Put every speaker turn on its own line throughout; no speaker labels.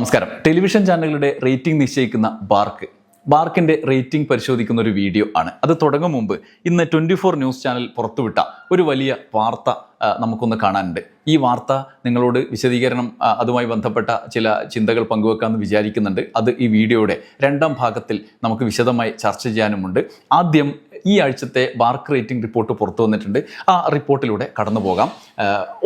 നമസ്കാരം. ടെലിവിഷൻ ചാനലുകളുടെ റേറ്റിംഗ് നിശ്ചയിക്കുന്ന ബാർക്ക്. ബാർക്കിന്റെ റേറ്റിംഗ് പരിശോധിക്കുന്ന ഒരു വീഡിയോ ആണ്. അത് തുടങ്ങും മുമ്പ് ഇന്ന് ട്വന്റി ഫോർ ന്യൂസ് ചാനൽ പുറത്തുവിട്ട ഒരു വലിയ വാർത്ത നമുക്കൊന്ന് കാണാനുണ്ട്. ഈ വാർത്ത നിങ്ങളോട് വിശദീകരണം അതുമായി ബന്ധപ്പെട്ട ചില ചിന്തകൾ പങ്കുവെക്കാമെന്ന് വിചാരിക്കുന്നുണ്ട്. അത് ഈ വീഡിയോയുടെ രണ്ടാം ഭാഗത്തിൽ നമുക്ക് വിശദമായി ചർച്ച ചെയ്യാനുമുണ്ട്. ആദ്യം ഈ ആഴ്ചത്തെ ബാർക്ക് റേറ്റിംഗ് റിപ്പോർട്ട് പുറത്തു വന്നിട്ടുണ്ട്. ആ റിപ്പോർട്ടിലൂടെ കടന്നു പോകാം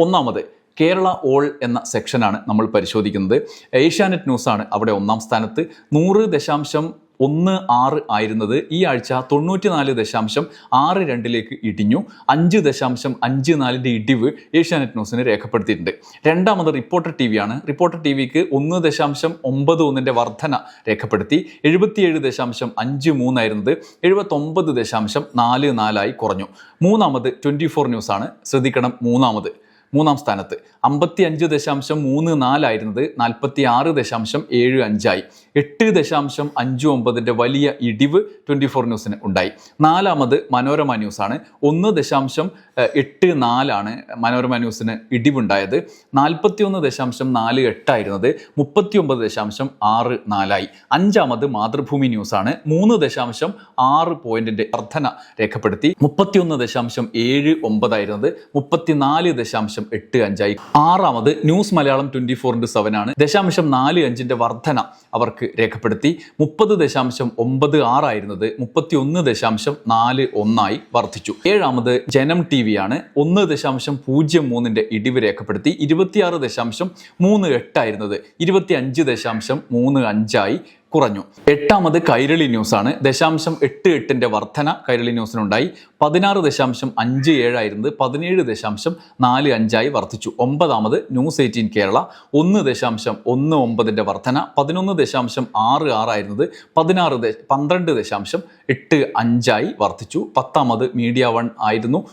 ഒന്നാമത് കേരള ഓൾ എന്ന സെക്ഷനാണ് നമ്മൾ പരിശോധിക്കുന്നത്. ഏഷ്യാനെറ്റ് ന്യൂസാണ് അവിടെ ഒന്നാം സ്ഥാനത്ത്. നൂറ് ദശാംശം ഒന്ന് ആറ് ആയിരുന്നത് ഈ ആഴ്ച തൊണ്ണൂറ്റിനാല് ദശാംശം ആറ് രണ്ടിലേക്ക് ഇടിഞ്ഞു. അഞ്ച് ദശാംശം അഞ്ച് നാലിന്റെ ഇടിവ് ഏഷ്യാനെറ്റ് ന്യൂസിന് രേഖപ്പെടുത്തിയിട്ടുണ്ട്. രണ്ടാമത് റിപ്പോർട്ടർ ടി വിയാണ് റിപ്പോർട്ടർ ടി വിക്ക് ഒന്ന് ദശാംശം ഒമ്പത് ഒന്നിന്റെ വർധന രേഖപ്പെടുത്തി. എഴുപത്തിയേഴ് ദശാംശം അഞ്ച് മൂന്നായിരുന്നത് എഴുപത്തൊമ്പത് ദശാംശം നാല് നാലായി കുറഞ്ഞു. മൂന്നാമത് ട്വന്റി ഫോർ ന്യൂസാണ്. ശ്രദ്ധിക്കണം മൂന്നാമത്. മൂന്നാം സ്ഥാനത്ത്. അമ്പത്തി അഞ്ച് ദശാംശം മൂന്ന് നാലായിരുന്നത് നാൽപ്പത്തി ആറ് ദശാംശം ഏഴ് അഞ്ചായി എട്ട് ദശാംശം അഞ്ച് ഒമ്പതിന്റെ വലിയ ഇടിവ് ട്വന്റി ഫോർ ന്യൂസിന് ഉണ്ടായി. നാലാമത് മനോരമ ന്യൂസാണ്. ഒന്ന് ദശാംശം എട്ട് നാലാണ് മനോരമ ന്യൂസിന് ഇടിവുണ്ടായത്. നാൽപ്പത്തി ഒന്ന് ദശാംശം നാല് എട്ടായിരുന്നത് മുപ്പത്തി ഒമ്പത് ദശാംശം ആറ് നാലായി. അഞ്ചാമത് മാതൃഭൂമി ന്യൂസാണ്. മൂന്ന് ദശാംശം ആറ് പോയിന്റിന്റെ വർധന രേഖപ്പെടുത്തി. മുപ്പത്തിയൊന്ന് ദശാംശം ഏഴ് ഒമ്പതായിരുന്നത് മുപ്പത്തിനാല് ദശാംശം എട്ട് അഞ്ചായി. ആറാമത് news Malayalam twenty four into seven ആണ്. ദശാംശം നാല് അഞ്ചിന്റെ വർധന അവർക്ക് രേഖപ്പെടുത്തി. മുപ്പത് ദശാംശം ഒമ്പത് ആറായിരുന്നത് മുപ്പത്തി ഒന്ന് ദശാംശം നാല് ഒന്നായി വർദ്ധിച്ചു. ഏഴാമത് ജനം ടി വി ആണ്. ഒന്ന് ദശാംശം പൂജ്യം മൂന്നിന്റെ ഇടിവ് രേഖപ്പെടുത്തി. ഇരുപത്തിയാറ് ദശാംശം മൂന്ന് എട്ടായിരുന്നത് ഇരുപത്തി അഞ്ച് ദശാംശം മൂന്ന് അഞ്ചായി. കുറഞ്ഞു. എട്ടാമത് കൈരളി ന്യൂസ് ആണ് ദശാംശം എട്ട് എട്ടിന്റെ വർധന കൈരളി ന്യൂസിനുണ്ടായി. പതിനാറ് ദശാംശം അഞ്ച് ഏഴായിരുന്നത് പതിനേഴ് ദശാംശം നാല് അഞ്ചായി വർദ്ധിച്ചു ഒമ്പതാമത് ന്യൂസ് എയ്റ്റീൻ കേരള. ഒന്ന് ദശാംശം ഒന്ന് ഒമ്പതിന്റെ വർധന. പതിനൊന്ന് ദശാംശം ആറ് ആറായിരുന്നത് പതിനാറ് പന്ത്രണ്ട് ദശാംശം എട്ട് അഞ്ചായി വർദ്ധിച്ചു. പത്താമത് മീഡിയ വൺ ആയിരുന്നു.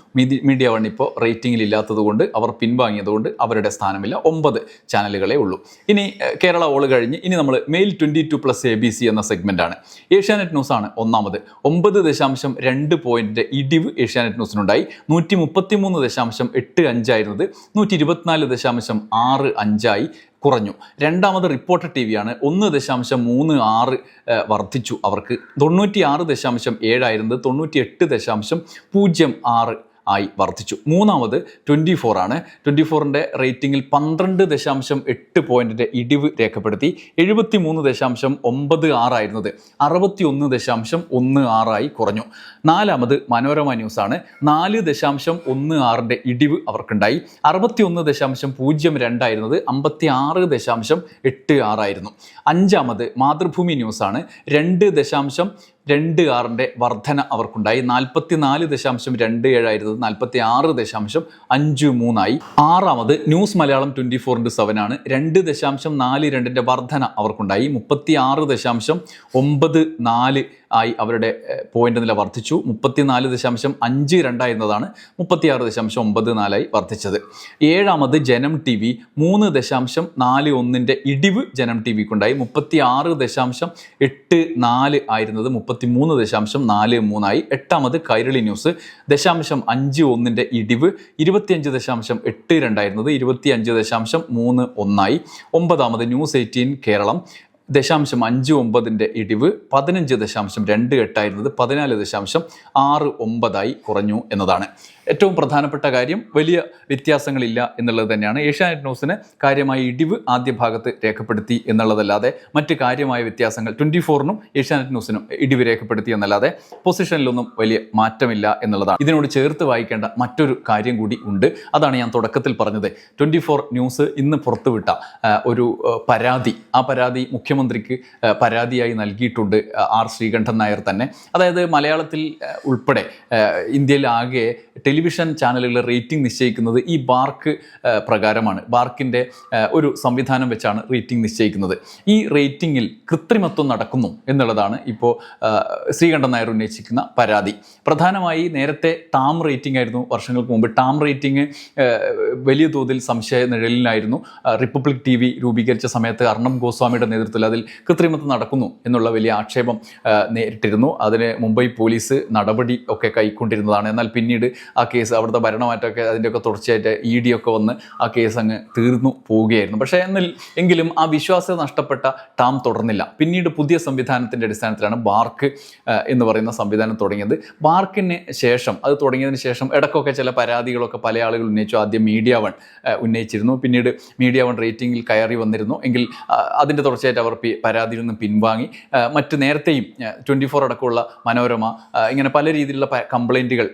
മീഡിയ വൺ ഇപ്പോൾ റേറ്റിംഗിൽ ഇല്ലാത്തത് കൊണ്ട് അവർ പിൻവാങ്ങിയതുകൊണ്ട് അവരുടെ സ്ഥാനമില്ല. ഒമ്പത് ചാനലുകളെ ഉള്ളൂ. ഇനി കേരള ഓൾ കഴിഞ്ഞ് ഇനി നമ്മൾ male twenty two plus A B C എന്ന സെഗ്മെന്റാണ് ഏഷ്യാനെറ്റ് ന്യൂസ് ആണ് ഒന്നാമത്. ഒമ്പത് ദശാംശം രണ്ട് പോയിന്റിന്റെ ഇടിവ് ഏഷ്യാനെറ്റ് ന്യൂസിനുണ്ടായി. നൂറ്റി മുപ്പത്തി മൂന്ന് ദശാംശം എട്ട് അഞ്ചായിരുന്നത്. നൂറ്റി ഇരുപത്തിനാല് ദശാംശം ആറ് അഞ്ചായി. കുറഞ്ഞു. രണ്ടാമത് റിപ്പോർട്ട് ടി വിയാണ് ഒന്ന് ദശാംശം മൂന്ന് ആറ് വർദ്ധിച്ചു. അവർക്ക് തൊണ്ണൂറ്റി ആറ് ദശാംശം ഏഴായിരുന്നത് തൊണ്ണൂറ്റി എട്ട് ദശാംശം പൂജ്യം ആറ്. ആയി വർദ്ധിച്ചു. മൂന്നാമത് ട്വന്റി ഫോർ ആണ്. ട്വന്റി ഫോറിന്റെ റേറ്റിംഗിൽ പന്ത്രണ്ട് ദശാംശം എട്ട് പോയിന്റിന്റെ ഇടിവ് രേഖപ്പെടുത്തി. എഴുപത്തി മൂന്ന് ദശാംശം ഒമ്പത് ആറായിരുന്നത് അറുപത്തി ഒന്ന് ദശാംശം ഒന്ന് ആറായി കുറഞ്ഞു. നാലാമത് മനോരമ ന്യൂസാണ് നാല് ദശാംശം ഒന്ന് ആറിന്റെ ഇടിവ് അവർക്കുണ്ടായി. അറുപത്തി ഒന്ന് ദശാംശം പൂജ്യം രണ്ടായിരുന്നത് അമ്പത്തി ആറ് ദശാംശം എട്ട് ആറായിരുന്നു അഞ്ചാമത് മാതൃഭൂമി ന്യൂസാണ് രണ്ട് ദശാംശം രണ്ട് ആറിന്റെ വർധന അവർക്കുണ്ടായി. നാൽപ്പത്തി നാല് ദശാംശം രണ്ട് ഏഴായിരുന്നത് നാൽപ്പത്തി ആറ് ദശാംശം അഞ്ച് മൂന്നായി. ആറാമത് news Malayalam twenty four into seven ആണ്. രണ്ട് ദശാംശം നാല് രണ്ടിന്റെ വർധന അവർക്കുണ്ടായി. മുപ്പത്തി ആറ് ദശാംശം ഒമ്പത് നാല് ആയി അവരുടെ പോയിന്റ് നില വർദ്ധിച്ചു. മുപ്പത്തിനാല് ദശാംശം അഞ്ച് രണ്ടായിരുന്നതാണ് മുപ്പത്തിയാറ് ദശാംശം ഒമ്പത് നാലായി വർദ്ധിച്ചത്. ഏഴാമത് ജനം ടി വി മൂന്ന് ദശാംശം നാല് ഒന്നിന്റെ ഇടിവ് ജനം ടി വിക്കുണ്ടായി മുപ്പത്തി ആറ് ദശാംശം എട്ട് നാല് ആയിരുന്നത് മുപ്പത്തി മൂന്ന് ദശാംശം നാല് മൂന്നായി. എട്ടാമത് കൈരളി ന്യൂസ് ദശാംശം അഞ്ച് ഒന്നിന്റെ ഇടിവ് ഇരുപത്തിയഞ്ച് ദശാംശം എട്ട് രണ്ടായിരുന്നത് ഇരുപത്തിയഞ്ച് ദശാംശം മൂന്ന് ഒന്നായി. ഒമ്പതാമത് ന്യൂസ് എയ്റ്റീൻ കേരളം ദശാംശം അഞ്ച് ഒമ്പതിന്റെ ഇടിവ് പതിനഞ്ച് ദശാംശം രണ്ട് എട്ടായിരുന്നത് പതിനാല് ദശാംശം ആറ് ഒമ്പതായി കുറഞ്ഞു എന്നതാണ്. ഏറ്റവും പ്രധാനപ്പെട്ട കാര്യം വലിയ വ്യത്യാസങ്ങളില്ല എന്നുള്ളത് തന്നെയാണ്. ഏഷ്യാനെറ്റ് ന്യൂസിന് കാര്യമായ ഇടിവ് ആദ്യ ഭാഗത്ത് രേഖപ്പെടുത്തി എന്നുള്ളതല്ലാതെ മറ്റ് കാര്യമായ വ്യത്യാസങ്ങൾ ട്വന്റി ഫോറിനും ഏഷ്യാനെറ്റ് ന്യൂസിനും ഇടിവ് രേഖപ്പെടുത്തി എന്നല്ലാതെ പൊസിഷനിലൊന്നും വലിയ മാറ്റമില്ല എന്നുള്ളതാണ്. ഇതിനോട് ചേർത്ത് വായിക്കേണ്ട മറ്റൊരു കാര്യം കൂടി ഉണ്ട്. അതാണ് ഞാൻ തുടക്കത്തിൽ പറഞ്ഞത്. ട്വന്റി ഫോർ ന്യൂസ് ഇന്ന് പുറത്തുവിട്ട ഒരു പരാതി. ആ പരാതി മുഖ്യമന്ത്രിക്ക് പരാതിയായി നൽകിയിട്ടുണ്ട് ആർ ശ്രീകണ്ഠൻ നായർ തന്നെ. അതായത് മലയാളത്തിൽ ഉൾപ്പെടെ ഇന്ത്യയിലാകെ ടെലി ടെലിവിഷൻ ചാനലുകളുടെ റേറ്റിംഗ് നിശ്ചയിക്കുന്നത് ഈ ബാർക്ക് പ്രകാരമാണ്. ബാർക്കിന്റെ ഒരു സംവിധാനം വെച്ചാണ് റേറ്റിംഗ് നിശ്ചയിക്കുന്നത്. ഈ റേറ്റിംഗിൽ കൃത്രിമത്വം നടക്കുന്നു എന്നുള്ളതാണ് ഇപ്പോൾ ശ്രീകണ്ഠൻ നായർ ഉന്നയിച്ചിരിക്കുന്ന പരാതി. പ്രധാനമായി നേരത്തെ ടാം റേറ്റിംഗ് ആയിരുന്നു വർഷങ്ങൾക്ക് മുമ്പ്. ടാം റേറ്റിംഗ് വലിയ തോതിൽ സംശയ നിഴലിലായിരുന്നു. റിപ്പബ്ലിക് ടി വി രൂപീകരിച്ച സമയത്ത് അർണബ് ഗോസ്വാമിയുടെ നേതൃത്വത്തിൽ അതിൽ കൃത്രിമത്വം നടക്കുന്നു എന്നുള്ള വലിയ ആക്ഷേപം നേരിട്ടിരുന്നു. അതിന് മുംബൈ പോലീസ് നടപടി ഒക്കെ കൈക്കൊണ്ടിരുന്നതാണ്. എന്നാൽ പിന്നീട് ആ കേസ് അവിടുത്തെ ഭരണമാറ്റമൊക്കെ അതിന്റെയൊക്കെ തുടർച്ചയായിട്ട് ഇ ഡി ഒക്കെ വന്ന് ആ കേസ് അങ്ങ് തീർന്നു പോവുകയായിരുന്നു. പക്ഷേ എന്നിൽ എങ്കിലും ആ വിശ്വാസ്യത നഷ്ടപ്പെട്ട ടാം തുടർന്നില്ല. പിന്നീട് പുതിയ സംവിധാനത്തിന്റെ അടിസ്ഥാനത്തിലാണ് ബാർക്ക് എന്ന് പറയുന്ന സംവിധാനം തുടങ്ങിയത്. ബാർക്കിന് ശേഷം അത് തുടങ്ങിയതിന് ശേഷം ഇടയ്ക്കൊക്കെ ചില പരാതികളൊക്കെ പല ആളുകൾ ഉന്നയിച്ചു. ആദ്യം മീഡിയ വൺ ഉന്നയിച്ചിരുന്നു. പിന്നീട് മീഡിയ വൺ റേറ്റിംഗിൽ കയറി വന്നിരുന്നു. എങ്കിൽ അതിന്റെ തുടർച്ചയായിട്ട് അവർ പരാതിയിൽ നിന്ന് പിൻവാങ്ങി. മറ്റ് നേരത്തെയും ട്വന്റി ഫോർ അടക്കമുള്ള മനോരമ ഇങ്ങനെ പല രീതിയിലുള്ള കംപ്ലൈന്റുകൾ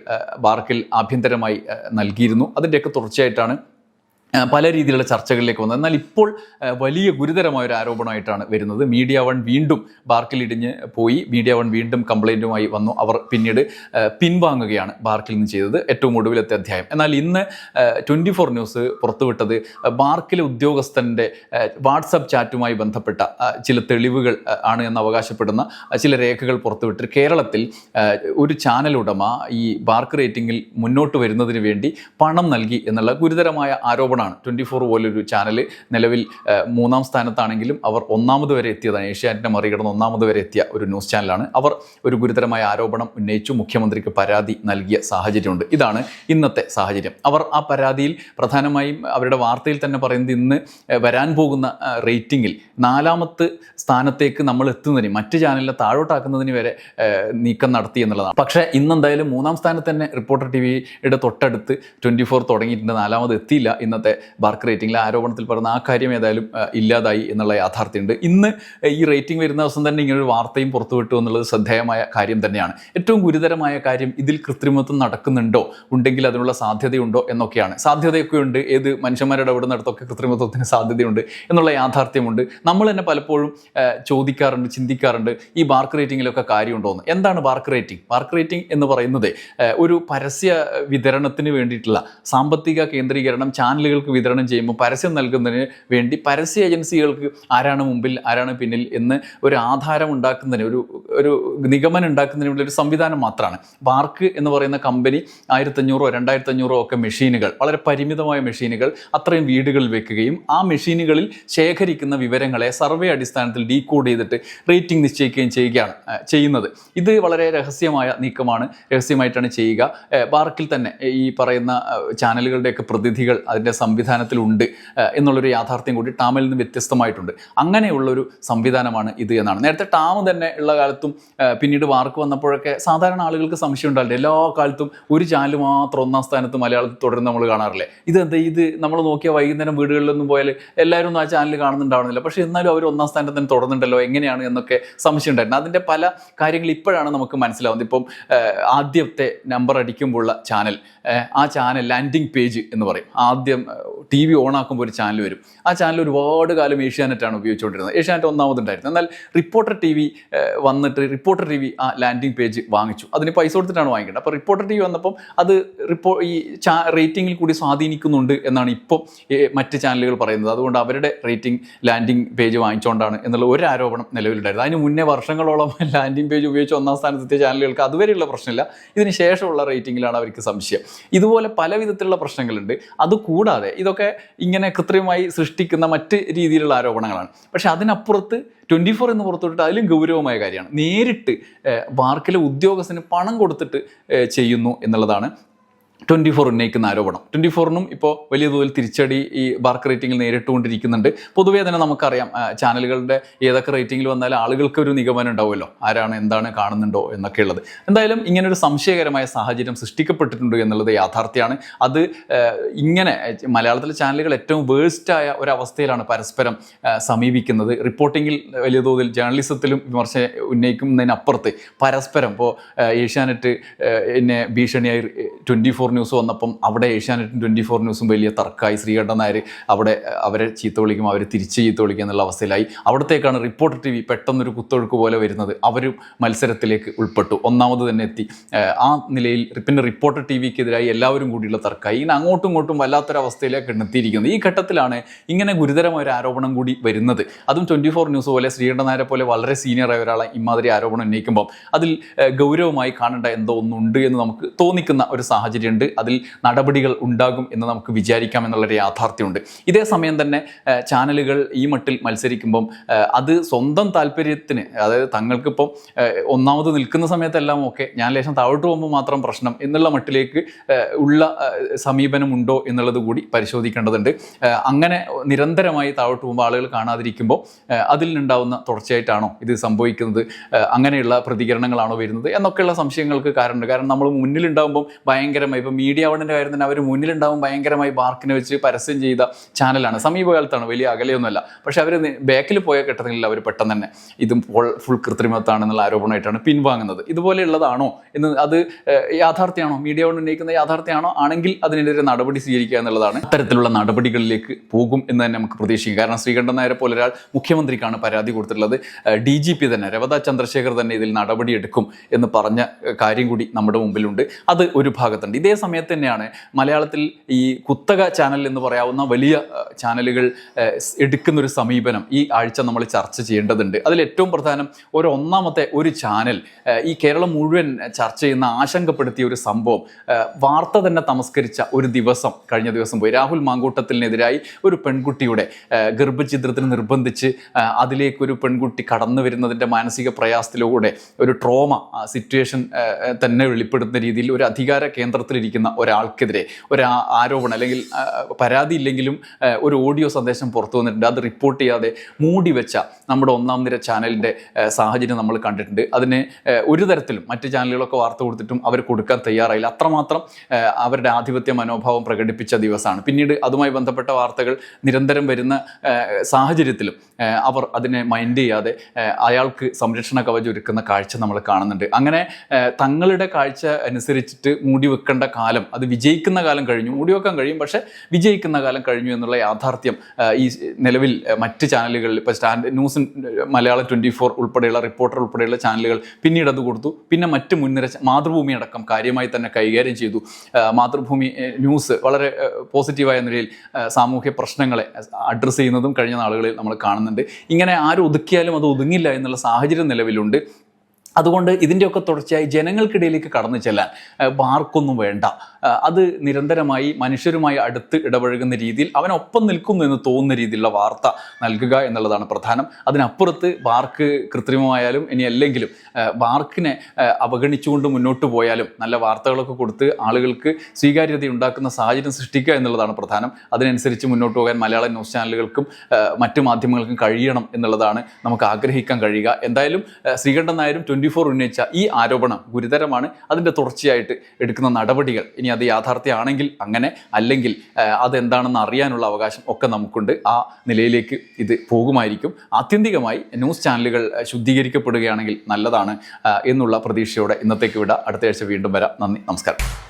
ബാർക്കിൽ ആഭ്യന്തരമായി നൽകിയിരുന്നു. അതിന്റെയൊക്കെ തുടർച്ചയായിട്ടാണ് പല രീതിയിലുള്ള ചർച്ചകളിലേക്ക് വന്നത് എന്നാൽ ഇപ്പോൾ വലിയ ഗുരുതരമായ ഒരു ആരോപണമായിട്ടാണ് വരുന്നത്. മീഡിയ വൺ വീണ്ടും ബാർക്കിൽ ഇടിഞ്ഞ് പോയി. മീഡിയ വൺ വീണ്ടും കംപ്ലൈന്റുമായി വന്നു. അവർ പിന്നീട് പിൻവാങ്ങുകയാണ് ബാർക്കിൽ നിന്ന് ചെയ്തത് ഏറ്റവും ഒടുവിലത്തെ അധ്യായം. എന്നാൽ ഇന്ന് ട്വന്റി ഫോർ ന്യൂസ് പുറത്തുവിട്ടത് ബാർക്കിലെ ഉദ്യോഗസ്ഥന്റെ വാട്സപ്പ് ചാറ്റുമായി ബന്ധപ്പെട്ട ചില തെളിവുകൾ ആണ് എന്ന് അവകാശപ്പെടുന്ന ചില രേഖകൾ പുറത്തുവിട്ട് കേരളത്തിൽ ഒരു ചാനൽ ഉടമ ഈ ബാർക്ക് റേറ്റിംഗിൽ മുന്നോട്ട് വരുന്നതിന് വേണ്ടി പണം നൽകി എന്നുള്ള ഗുരുതരമായ ആരോപണമാണ് ട്വന്റി ഫോർ പോലൊരു ചാനൽ നിലവിൽ മൂന്നാം സ്ഥാനത്താണെങ്കിലും അവർ ഒന്നാമത് വരെ എത്തിയതാണ്. ഏഷ്യാനെറ്റിനെ മറികടന്ന് ഒന്നാമത് വരെ എത്തിയ ഒരു ന്യൂസ് ചാനലാണ് അവർ ഒരു ഗുരുതരമായ ആരോപണം ഉന്നയിച്ചു. മുഖ്യമന്ത്രിക്ക് പരാതി നൽകിയ സാഹചര്യമുണ്ട്. ഇതാണ് ഇന്നത്തെ സാഹചര്യം. അവർ ആ പരാതിയിൽ പ്രധാനമായും അവരുടെ വാർത്തയിൽ തന്നെ പറയുന്നത് ഇന്ന് വരാൻ പോകുന്ന റേറ്റിങ്ങിൽ നാലാമത്തെ സ്ഥാനത്തേക്ക് നമ്മൾ എത്തുന്നതിന് മറ്റ് ചാനലിനെ താഴോട്ടാക്കുന്നതിന് വരെ നീക്കം നടത്തി എന്നുള്ളതാണ്. പക്ഷേ ഇന്നെന്തായാലും മൂന്നാം സ്ഥാനത്ത് തന്നെ റിപ്പോർട്ടർ ടി വിയുടെ തൊട്ടടുത്ത് ട്വന്റി ഫോർ തുടങ്ങിയിട്ടുണ്ട്. നാലാമത് എത്തിയില്ല ഇന്നത്തെ ബാർക്ക് റേറ്റിംഗിലെ ആരോപണത്തിൽ പറഞ്ഞ ആ കാര്യം ഏതായാലും ഇല്ലാതായി എന്നുള്ള യാഥാർത്ഥ്യമുണ്ട്. ഇന്ന് ഈ റേറ്റിംഗ് വരുന്ന ദിവസം തന്നെ ഇങ്ങനൊരു വാർത്തയും പുറത്തുവിട്ടു എന്നുള്ളത് ശ്രദ്ധേയമായ കാര്യം തന്നെയാണ്. ഏറ്റവും ഗുരുതരമായ കാര്യം ഇതിൽ കൃത്രിമത്വം നടക്കുന്നുണ്ടോ? ഉണ്ടെങ്കിൽ അതിനുള്ള സാധ്യതയുണ്ടോ? എന്നൊക്കെയാണ്. സാധ്യതയൊക്കെ ഉണ്ട് ഏത് മനുഷ്യന്മാരുടെ ഇടപെടുന്നിടത്തൊക്കെ കൃത്രിമത്വത്തിന് സാധ്യതയുണ്ട് എന്നുള്ള യാഥാർത്ഥ്യമുണ്ട്. നമ്മൾ തന്നെ പലപ്പോഴും ചോദിക്കാറുണ്ട് ചിന്തിക്കാറുണ്ട് ഈ ബാർക്ക് റേറ്റിങ്ങിലൊക്കെ കാര്യമുണ്ടോ എന്ന്. എന്താണ് ബാർക്ക് റേറ്റിംഗ്? ബാർക്ക് റേറ്റിംഗ് എന്ന് പറയുന്നത് ഒരു പരസ്യ വിതരണത്തിന് വേണ്ടിയിട്ടുള്ള സാമ്പത്തിക കേന്ദ്രീകരണം ചാനലുകൾക്ക് വിതരണം ചെയ്യുമ്പോൾ പരസ്യം നൽകുന്നതിന് വേണ്ടി പരസ്യ ഏജൻസികൾക്ക് ആരാണ് മുമ്പിൽ ആരാണ് പിന്നിൽ എന്ന് ഒരു ആധാരം ഉണ്ടാക്കുന്നതിന് ഒരു ഒരു നിഗമനം ഉണ്ടാക്കുന്നതിന് വേണ്ടി ഒരു സംവിധാനം മാത്രമാണ്. ബാർക്ക് എന്ന് പറയുന്ന കമ്പനി ആയിരത്തഞ്ഞൂറോ രണ്ടായിരത്തഞ്ഞൂറോ ഒക്കെ മെഷീനുകൾ വളരെ പരിമിതമായ മെഷീനുകൾ അത്രയും വീടുകളിൽ വെക്കുകയും ആ മെഷീനുകളിൽ ശേഖരിക്കുന്ന വിവരങ്ങളെ സർവേ അടിസ്ഥാനത്തിൽ ഡീകോഡ് ചെയ്തിട്ട് റേറ്റിംഗ് നിശ്ചയിക്കുകയും ചെയ്യുകയാണ് ചെയ്യുന്നത്. ഇത് വളരെ രഹസ്യമായ നീക്കമാണ്. രഹസ്യമായിട്ടാണ് ചെയ്യുക. വാർക്കിൽ തന്നെ ഈ പറയുന്ന ചാനലുകളുടെയൊക്കെ പ്രതിനിധികൾ അതിന്റെ സംവിധാനത്തിലുണ്ട് എന്നുള്ളൊരു യാഥാർത്ഥ്യം കൂടി ടാമിൽ നിന്ന് വ്യത്യസ്തമായിട്ടുണ്ട്. അങ്ങനെയുള്ളൊരു സംവിധാനമാണ് ഇത് എന്നാണ്. നേരത്തെ ടാം തന്നെ ഉള്ള കാലത്തും പിന്നീട് വാർക്ക് വന്നപ്പോഴൊക്കെ സാധാരണ ആളുകൾക്ക് സംശയം ഉണ്ടാവില്ല. എല്ലാ കാലത്തും ഒരു ചാനൽ മാത്രം ഒന്നാം സ്ഥാനത്ത് മലയാളത്തിൽ തുടരുന്ന നമ്മൾ കാണാറില്ലേ? ഇതെന്താ ഇത് നമ്മൾ നോക്കിയ വൈകുന്നേരം വീടുകളിലൊന്നും പോയാൽ എല്ലാവരും ഒന്നും ആ ചാനൽ കാണുന്നുണ്ടാവുന്നില്ല പക്ഷേ എന്നാലും അവർ ഒന്നാം സ്ഥാനത്ത് തന്നെ തുടർന്നുണ്ടല്ലോ എങ്ങനെയാണ് എന്നൊക്കെ സംശയം ഉണ്ടായിരുന്നു. അതിന്റെ പല കാര്യങ്ങൾ ഇപ്പോഴാണ് നമുക്ക് മനസ്സിലാവുന്നത്. ഇപ്പം ആദ്യത്തെ നമ്പർ അടിക്കുമ്പോഴുള്ള ചാനൽ ആ ചാനൽ ലാൻഡിംഗ് പേജ് എന്ന് പറയും. ആദ്യം ടി വി ഓൺ ആക്കുമ്പോൾ ഒരു ചാനൽ വരും. ആ ചാനൽ ഒരുപാട് കാലം ഏഷ്യാനെറ്റാണ് ഉപയോഗിച്ചുകൊണ്ടിരുന്നത്. ഏഷ്യാനെറ്റ് ഒന്നാമതുണ്ടായിരുന്നു. എന്നാൽ റിപ്പോർട്ടർ ടി വി വന്നിട്ട് റിപ്പോർട്ടർ ടി വി ആ ലാൻഡിംഗ് പേജ് വാങ്ങിച്ചു. അതിന് പൈസ കൊടുത്തിട്ടാണ് വാങ്ങിക്കേണ്ടത് അപ്പോൾ റിപ്പോർട്ടർ ടി വി വന്നപ്പം അത് റിപ്പോ ഈ ചാ റേറ്റിംഗിൽ കൂടി സ്വാധീനിക്കുന്നുണ്ട് എന്നാണ് ഇപ്പോൾ മറ്റ് ചാനലുകൾ പറയുന്നത്. അതുകൊണ്ട് അവരുടെ റേറ്റിംഗ് ലാൻഡിംഗ് പേജ് വാങ്ങിച്ചുകൊണ്ടാണ് എന്നുള്ള ഒരു ആരോപണം നിലവിലുണ്ടായിരുന്നു അതിന് മുന്നേ വർഷങ്ങളോളം ലാൻഡിംഗ് പേജ് ഉപയോഗിച്ച് ഒന്നാം സ്ഥാനത്തെത്തിയ ചാനലുകൾക്ക് അതുവരെയുള്ള പ്രശ്നമില്ല. ഇതിന് ശേഷമുള്ള റേറ്റിംഗിലാണ് അവർക്ക് സംശയം. ഇതുപോലെ പല വിധത്തിലുള്ള പ്രശ്നങ്ങളുണ്ട്. അതുകൂടാതെ ഇതൊക്കെ ഇങ്ങനെ കൃത്രിമമായി സൃഷ്ടിക്കുന്ന മറ്റ് രീതിയിലുള്ള ആരോപണങ്ങളാണ്. പക്ഷേ അതിനപ്പുറത്ത് ട്വന്റി ഫോർ എന്ന് പുറത്തുവിട്ടിട്ട് അതിലും ഗൗരവമായ കാര്യമാണ്. നേരിട്ട് വാർക്കിലെ ഉദ്യോഗസ്ഥന് പണം കൊടുത്തിട്ട് ചെയ്യുന്നു എന്നുള്ളതാണ് ട്വന്റി ഫോർ ഉന്നയിക്കുന്ന ആരോപണം. ട്വന്റി ഫോറിനും ഇപ്പോൾ വലിയ തോതിൽ തിരിച്ചടി ഈ ബാർക്ക് റേറ്റിംഗിൽ നേരിട്ടുകൊണ്ടിരിക്കുന്നുണ്ട്. പൊതുവേ തന്നെ നമുക്കറിയാം ചാനലുകളുടെ ഏതൊക്കെ റേറ്റിംഗിൽ വന്നാൽ ആളുകൾക്ക് ഒരു നിഗമനം ഉണ്ടാവുമല്ലോ. ആരാണ് എന്താണ് കാണുന്നുണ്ടോ എന്നൊക്കെ ഉള്ളത് എന്തായാലും ഇങ്ങനെ ഒരു സംശയകരമായ സാഹചര്യം സൃഷ്ടിക്കപ്പെട്ടിട്ടുണ്ട് എന്നുള്ളത് യാഥാർത്ഥ്യമാണ്. അത് ഇങ്ങനെ മലയാളത്തിലെ ചാനലുകൾ ഏറ്റവും വേഴ്സ്റ്റായ ഒരവസ്ഥയിലാണ് പരസ്പരം സമീപിക്കുന്നത്. റിപ്പോർട്ടിങ്ങിൽ വലിയ തോതിൽ ജേർണലിസത്തിലും വിമർശനം ഉന്നയിക്കുന്നതിനപ്പുറത്ത് പരസ്പരം ഇപ്പോൾ ഏഷ്യാനെറ്റ് എന്നെ ഭീഷണിയായി ട്വന്റി ഫോർ ന്യൂസ് വന്നപ്പം അവിടെ ഏഷ്യാനെറ്റ് ട്വന്റി ഫോർ ന്യൂസും വലിയ തർക്കമായി. ശ്രീകണ്ഠൻ നായർ അവിടെ അവരെ ചീത്ത വിളിക്കും അവർ തിരിച്ച് ചീത്ത വിളിക്കുക എന്നുള്ള അവസ്ഥയിലായി. അവിടത്തേക്കാണ് റിപ്പോർട്ടർ ടി വി പെട്ടെന്നൊരു കുത്തൊഴുക്ക് പോലെ വരുന്നത്. അവരും മത്സരത്തിലേക്ക് ഉൾപ്പെട്ടു. ഒന്നാമത് തന്നെ എത്തി. ആ, നിലയിൽ പിന്നെ റിപ്പോർട്ടർ ടി വിക്കെതിരായി എല്ലാവരും കൂടിയുള്ള തർക്കമായി. ഇങ്ങനെ അങ്ങോട്ടും ഇങ്ങോട്ടും വല്ലാത്തൊരവസ്ഥയിലേക്ക് എത്തിയിരിക്കുന്നത് ഈ ഘട്ടത്തിലാണ് ഇങ്ങനെ ഗുരുതരമായ ഒരു ആരോപണം കൂടി വരുന്നത്. അതും ട്വന്റി ഫോർ ന്യൂസ് പോലെ ശ്രീകണ്ഠൻ നായരെ പോലെ വളരെ സീനിയറായ ഒരാളെ ഇമാതിരി ആരോപണം ഉന്നയിക്കുമ്പോൾ അതിൽ ഗൗരവമായി കാണേണ്ട എന്തോ ഒന്നുണ്ട് എന്ന് നമുക്ക് തോന്നിക്കുന്ന ഒരു സാഹചര്യം ഉണ്ട്. അതിൽ നടപടികൾ ഉണ്ടാകും എന്ന് നമുക്ക് വിചാരിക്കാം എന്നുള്ളൊരു യാഥാർത്ഥ്യമുണ്ട്. ഇതേ സമയം തന്നെ ചാനലുകൾ ഈ മട്ടിൽ മത്സരിക്കുമ്പം അത് സ്വന്തം താല്പര്യത്തിന് അതായത് തങ്ങൾക്കിപ്പം ഒന്നാമത് നിൽക്കുന്ന സമയത്തെല്ലാം ഓക്കെ ഞാൻ ലേശം താഴോട്ട് പോകുമ്പോൾ മാത്രം പ്രശ്നം എന്നുള്ള മട്ടിലേക്ക് ഉള്ള സമീപനമുണ്ടോ എന്നുള്ളത് കൂടി പരിശോധിക്കേണ്ടതുണ്ട്. അങ്ങനെ നിരന്തരമായി താഴോട്ട് പോകുമ്പോൾ ആളുകൾ കാണാതിരിക്കുമ്പോൾ അതിൽ നിന്നുണ്ടാവുന്ന തുടർച്ചയായിട്ടാണോ ഇത് സംഭവിക്കുന്നത് അങ്ങനെയുള്ള പ്രതികരണങ്ങളാണോ വരുന്നത് എന്നൊക്കെയുള്ള സംശയങ്ങൾക്ക് കാരണമുണ്ട്. കാരണം നമ്മൾ മുന്നിലുണ്ടാകുമ്പോൾ ഭയങ്കരമായി ഇപ്പോൾ മീഡിയ വണ്ണിന്റെ കാര്യം തന്നെ അവർ മുന്നിലുണ്ടാവും ഭയങ്കരമായി ബാർക്കിനെ വെച്ച് പരസ്യം ചെയ്ത ചാനലാണ് സമീപകാലത്താണ് വലിയ അകലെയൊന്നുമല്ല. പക്ഷേ അവർ ബാക്കിൽ പോയ ഘട്ടങ്ങളിൽ അവർ പെട്ടെന്ന് തന്നെ. ഇതും ഫുൾ കൃത്രിമത്താണെന്നുള്ള ആരോപണമായിട്ടാണ് പിൻവാങ്ങുന്നത്. ഇതുപോലെയുള്ളതാണോ എന്ന് അത് യാഥാർത്ഥ്യമാണോ മീഡിയ കൊണ്ട് ഉന്നയിക്കുന്ന യാഥാർത്ഥ്യമാണോ ആണെങ്കിൽ അതിനെതിരെ നടപടി സ്വീകരിക്കുക എന്നുള്ളതാണ്. അത്തരത്തിലുള്ള നടപടികളിലേക്ക് പോകും എന്ന് തന്നെ നമുക്ക് പ്രതീക്ഷിക്കാം. കാരണം ശ്രീകണ്ഠൻ നായരെ പോലെ ഒരാൾ മുഖ്യമന്ത്രിക്കാണ് പരാതി കൊടുത്തിട്ടുള്ളത്. ഡി ജി പി തന്നെ രവത ചന്ദ്രശേഖർ തന്നെ ഇതിൽ നടപടിയെടുക്കും എന്ന് പറഞ്ഞ കാര്യം കൂടി നമ്മുടെ മുമ്പിലുണ്ട്. അത് ഒരു ഭാഗത്തുണ്ട്. ഇതേ സമയത്ത് തന്നെയാണ് മലയാളത്തിൽ ഈ കുത്തക ചാനൽ എന്ന് പറയാവുന്ന വലിയ ചാനലുകൾ എടുക്കുന്ന ഒരു സമീപനം ഈ ആഴ്ച നമ്മൾ ചർച്ച ചെയ്യേണ്ടതുണ്ട്. അതിൽ ഏറ്റവും പ്രധാനം ഒരു ഒന്നാമത്തെ ഒരു ചാനൽ ഈ കേരളം മുഴുവൻ ചർച്ച ചെയ്യുന്ന ആശങ്കപ്പെടുത്തിയ ഒരു സംഭവം വാർത്ത തന്നെ തമസ്കരിച്ച ഒരു ദിവസം കഴിഞ്ഞ ദിവസം പോയി. രാഹുൽ മാങ്കൂട്ടത്തിനെതിരായി ഒരു പെൺകുട്ടിയുടെ ഗർഭചിത്രത്തിന് നിർബന്ധിച്ച് അതിലേക്കൊരു പെൺകുട്ടി കടന്നു വരുന്നതിന്റെ മാനസിക പ്രയാസത്തിലൂടെ ഒരു ട്രോമ സിറ്റുവേഷൻ തന്നെ വെളിപ്പെടുത്തുന്ന രീതിയിൽ ഒരു അധികാര കേന്ദ്രത്തിലിരിക്കുന്ന. ഒരാൾക്കെതിരെ ഒരു ആരോപണം അല്ലെങ്കിൽ പരാതി ഇല്ലെങ്കിലും ഒരു ഓഡിയോ സന്ദേശം പുറത്തു വന്നിട്ടുണ്ട്. അത് റിപ്പോർട്ട് ചെയ്യാതെ മൂടി വെച്ച നമ്മുടെ ഒന്നാം നിര ചാനലിന്റെ സാഹചര്യം നമ്മൾ കണ്ടിട്ടുണ്ട്. അതിന് ഒരു തരത്തിലും മറ്റ് ചാനലുകളൊക്കെ വാർത്ത കൊടുത്തിട്ടും അവർ കൊടുക്കാൻ തയ്യാറായില്ല. അത്രമാത്രം അവരുടെ ആധിപത്യ മനോഭാവം പ്രകടിപ്പിച്ച ദിവസമാണ്. പിന്നീട് അതുമായി ബന്ധപ്പെട്ട വാർത്തകൾ നിരന്തരം വരുന്ന സാഹചര്യത്തിലും അവർ അതിനെ മൈൻഡ് ചെയ്യാതെ അയാൾക്ക് സംരക്ഷണ കവചം ഒരുക്കുന്ന കാഴ്ച നമ്മൾ കാണുന്നുണ്ട്. അങ്ങനെ തങ്ങളുടെ കാഴ്ച അനുസരിച്ചിട്ട് മൂടി വെക്കേണ്ട കാലം അത് വിജയിക്കുന്ന കാലം കഴിഞ്ഞു മൂടി വെക്കാൻ കഴിയും പക്ഷേ വിജയിക്കുന്ന കാലം കഴിഞ്ഞു എന്നുള്ള യാഥാർത്ഥ്യം ഈ നിലവിൽ മറ്റ് ചാനലുകളിൽ ഇപ്പോൾ stand news Malayalam twenty four ഉൾപ്പെടെയുള്ള റിപ്പോർട്ടർ ഉൾപ്പെടെയുള്ള ചാനലുകൾ പിന്നീട് അത് കൊടുത്തു. പിന്നെ മറ്റ് മുൻനിര മാതൃഭൂമി അടക്കം കാര്യമായി തന്നെ കൈകാര്യം ചെയ്തു. മാതൃഭൂമി ന്യൂസ് വളരെ പോസിറ്റീവായ നിലയിൽ സാമൂഹ്യ പ്രശ്നങ്ങളെ അഡ്രസ്സ് ചെയ്യുന്നതും കഴിഞ്ഞ നാളുകളിൽ നമ്മൾ കാണുന്നുണ്ട്. ഇങ്ങനെ ആരും ഒതുക്കിയാലും അത് ഒതുങ്ങില്ല എന്നുള്ള സാഹചര്യം നിലവിലുണ്ട്. അതുകൊണ്ട് ഇതിന്റെയൊക്കെ തുടർച്ചയായി ജനങ്ങൾക്കിടയിലേക്ക് കടന്നു ചെല്ലാൻ ആർക്കൊന്നും വേണ്ട. അത് നിരന്തരമായി മനുഷ്യരുമായി അടുത്ത് ഇടപഴകുന്ന രീതിയിൽ അവനൊപ്പം നിൽക്കുന്നു എന്ന് തോന്നുന്ന രീതിയിലുള്ള വാർത്ത നൽകുക എന്നുള്ളതാണ് പ്രധാനം. അതിനപ്പുറത്ത് ബാർക്ക് കൃത്രിമമായാലും ഇനി അല്ലെങ്കിലും ബാർക്കിനെ അവഗണിച്ചുകൊണ്ട് മുന്നോട്ട് പോയാലും നല്ല വാർത്തകളൊക്കെ കൊടുത്ത് ആളുകൾക്ക് സ്വീകാര്യത ഉണ്ടാക്കുന്ന സാഹചര്യം സൃഷ്ടിക്കുക എന്നുള്ളതാണ് പ്രധാനം. അതിനനുസരിച്ച് മുന്നോട്ട് പോകാൻ മലയാള ന്യൂസ് ചാനലുകൾക്കും മറ്റ് മാധ്യമങ്ങൾക്കും കഴിയണം എന്നുള്ളതാണ് നമുക്ക് ആഗ്രഹിക്കാൻ കഴിയുക. എന്തായാലും ശ്രീകണ്ഠൻ നായരും ട്വന്റി ഫോർ ഉന്നയിച്ച ഈ ആരോപണം ഗുരുതരമാണ്. അതിന്റെ തുടർച്ചയായിട്ട് എടുക്കുന്ന നടപടികൾ ഇനി അത് യാഥാർത്ഥ്യമാണെങ്കിൽ അങ്ങനെ അല്ലെങ്കിൽ അതെന്താണെന്ന് അറിയാനുള്ള അവകാശം ഒക്കെ നമുക്കുണ്ട്. ആ നിലയിലേക്ക് ഇത് പോകുമായിരിക്കും. ആത്യന്തികമായി ന്യൂസ് ചാനലുകൾ ശുദ്ധീകരിക്കപ്പെടുകയാണെങ്കിൽ നല്ലതാണ് എന്നുള്ള പ്രതീക്ഷയോടെ ഇന്നത്തേക്ക് വിട. അടുത്ത ആഴ്ച വീണ്ടും വരാം. നന്ദി നമസ്കാരം.